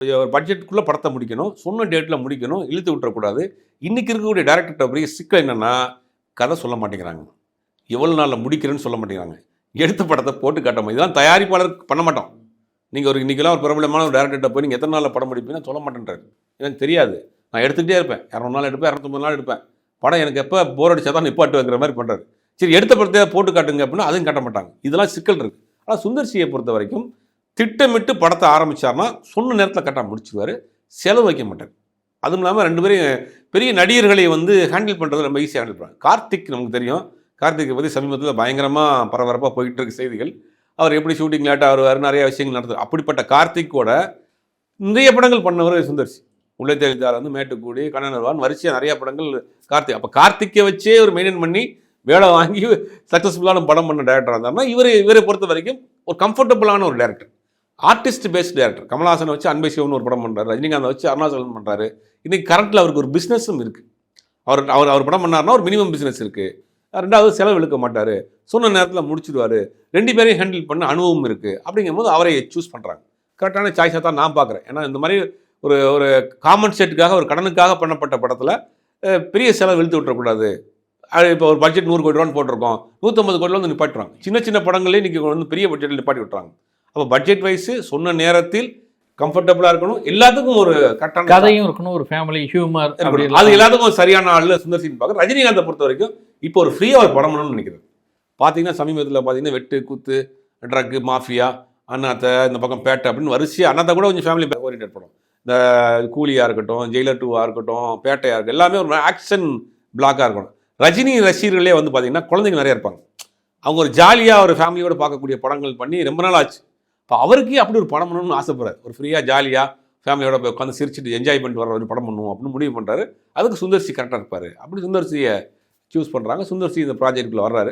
ஒரு பட்ஜெட்டுக்குள்ளே படத்தை முடிக்கணும். சொன்ன டேட்டில் முடிக்கணும். இழுத்து விட்டுறக்கூடாது. இன்றைக்கி இருக்கக்கூடிய டேரக்டர்கிட்ட பெரிய சிக்கல் என்னென்னா கதை சொல்ல மாட்டேங்கிறாங்க. எவ்வளோ நாளில் முடிக்கிறேன்னு சொல்ல மாட்டேங்கிறாங்க. எடுத்த படத்தை போட்டு காட்டணும் இதெல்லாம் தயாரிப்பாளர் பண்ண மாட்டோம். நீங்கள் ஒரு இன்றைக்கெல்லாம் ஒரு பிரபலமான ஒரு டேரக்டர்கிட்ட போய் நீங்கள் எத்தனை நாளில் படம் முடிப்பீங்கன்னா சொல்ல மாட்டேன்றாரு. எனக்கு தெரியாது. நான் எடுத்துகிட்டே இருப்பேன். இரநூறு நாள் எடுப்பேன் இரநூத்தொம்பது நாள் எடுப்பேன். படம் எனக்கு எப்போ போர் அடிச்சா தான் நிப்பாட்டுங்கிற மாதிரி பண்ணுறாரு சரி எடுத்த படத்தை போட்டு காட்டுங்க அப்படின்னா அதையும் காட்ட மாட்டாங்க. இதெல்லாம் சிக்கல் இருக்குது ஆனால் சுந்தர்சியை பொறுத்த வரைக்கும் திட்டமிட்டு படத்தை ஆரம்பித்தார்னா சொன்ன நேரத்தில் கரெக்டாக முடிச்சுடுவார் செலவு வைக்க மாட்டார். அதுவும் இல்லாமல் ரெண்டு பேரையும் பெரிய நடிகர்களை வந்து ஹேண்டில் பண்ணுறது ரொம்ப ஈஸியாக ஹேண்டில் பண்ணுறாங்க கார்த்திக் நமக்கு தெரியும். கார்த்திகை பற்றி சமீபத்தில் பயங்கரமாக பரபரப்பாக போயிட்டு இருக்க செய்திகள். அவர் எப்படி ஷூட்டிங் லேட்டாக வருவார் நிறைய விஷயங்கள் நடத்துவார் அப்படிப்பட்ட கார்த்திக்கோட நிறைய படங்கள் பண்ணவர் சுந்தர்சி. உள்ளே தெரிந்தால் வந்து மேட்டுக்கூடி கண்ணனர்வான் வரிசையாக நிறைய படங்கள் கார்த்திக். அப்போ கார்த்திக்கை வச்சே ஒரு மெயின்டைன் பண்ணி வேலை வாங்கி சக்ஸஸ்ஃபுல்லான படம் பண்ண டேரக்டராக இருந்தார்னா இவர் இவரை பொறுத்த வரைக்கும் ஒரு கம்ஃபர்டபுளான ஒரு டேரக்டர் ஆர்டிஸ்ட் பேஸ்ட் டேரக்டர் கமல்ஹாசனை வச்சு அன்பை சிவன் ஒரு படம் பண்ணுறாரு ரஜினிகாந்தை வச்சு அருணாச்சலம் பண்ணுறாரு இன்றைக்கி கரண்ட்டில் அவருக்கு ஒரு பிஸ்னஸும் இருக்குது அவர் அவர் அவர் படம் பண்ணார்னா ஒரு மினிமம் பிஸ்னஸ் இருக்குது ரெண்டாவது செலவு இழுக்க மாட்டார். சொன்ன நேரத்தில் முடிச்சிடுவார். ரெண்டு பேரையும் ஹேண்டில் பண்ண அனுபவம் இருக்குது அப்படிங்கும்போது அவரை சூஸ் பண்ணுறாங்க கரெக்டான சாய்ஸாக தான் நான் பார்க்குறேன். ஏன்னா இந்த மாதிரி ஒரு ஒரு காமன் செட்டுக்காக ஒரு கடனுக்காக பண்ணப்பட்ட படத்தில் பெரிய செலவு இழுத்து விட்டுறக்கூடாது அது இப்போ ஒரு பட்ஜெட் நூறு கோடி ரூபான்னு போட்டிருக்கோம். நூற்றம்பது கோடி வந்து நிப்பாட்டுறாங்க. சின்ன சின்ன படங்களே இன்றைக்கி வந்து பெரிய பட்ஜெட்டில் நிப்பாட்டி விட்டுறாங்க. அப்போ பட்ஜெட் வைஸு சொன்ன நேரத்தில் கம்ஃபர்டபுளாக இருக்கணும். எல்லாத்துக்கும் ஒரு கரெக்டான கதையும் இருக்கணும் ஒரு ஃபேமிலி ஹியூமர். அது எல்லாத்துக்கும் சரியான ஆள் சுந்தர் சிங் பார்க்க. ரஜினிகாந்தை பொறுத்த வரைக்கும் இப்போ ஒரு ஃப்ரீயாக ஒரு படம் பண்ணணும்னு நினைக்கிறது பார்த்தீங்கன்னா சமீபத்தில் பார்த்தீங்கன்னா வெட்டு குத்து ட்ரக்கு மாஃபியா அண்ணாத்தை இந்த பக்கம் பேட்டை அப்படின்னு வரிசையாக அண்ணாத்தை கூட கொஞ்சம் ஃபேமிலி ஓரியன்ட் படம். இந்த கூலியாக இருக்கட்டும் ஜெயிலர் டூவாக இருக்கட்டும் பேட்டையாக இருக்கட்டும் எல்லாமே ஒரு ஆக்ஷன் பிளாக்காக இருக்கணும். ரஜினி ரசிகர்களே வந்து பார்த்தீங்கன்னா குழந்தைங்க நிறைய இருப்பாங்க. அவங்க ஒரு ஜாலியாக ஒரு ஃபேமிலியோட பார்க்கக்கூடிய படங்கள் பண்ணி ரொம்ப நாள் ஆச்சு. இப்போ அவருக்கே அப்படி ஒரு படம் பண்ணணும்னு ஆசைப்படுறாரு. ஒரு ஃப்ரீயாக ஜாலியாக ஃபேமிலியோட போய் உட்காந்து சிரிச்சிட்டு என்ஜாய் பண்ணிட்டு வர ஒரு படம் பண்ணுவோம் அப்படின்னு முடிவு பண்ணுறாரு அதுக்கு சுந்தர்சி கரெக்டாக இருப்பார். அப்படி சுந்தர்சியை சூஸ் பண்ணுறாங்க சுந்தர்சி இந்த ப்ராஜெக்டில் வர்றாரு.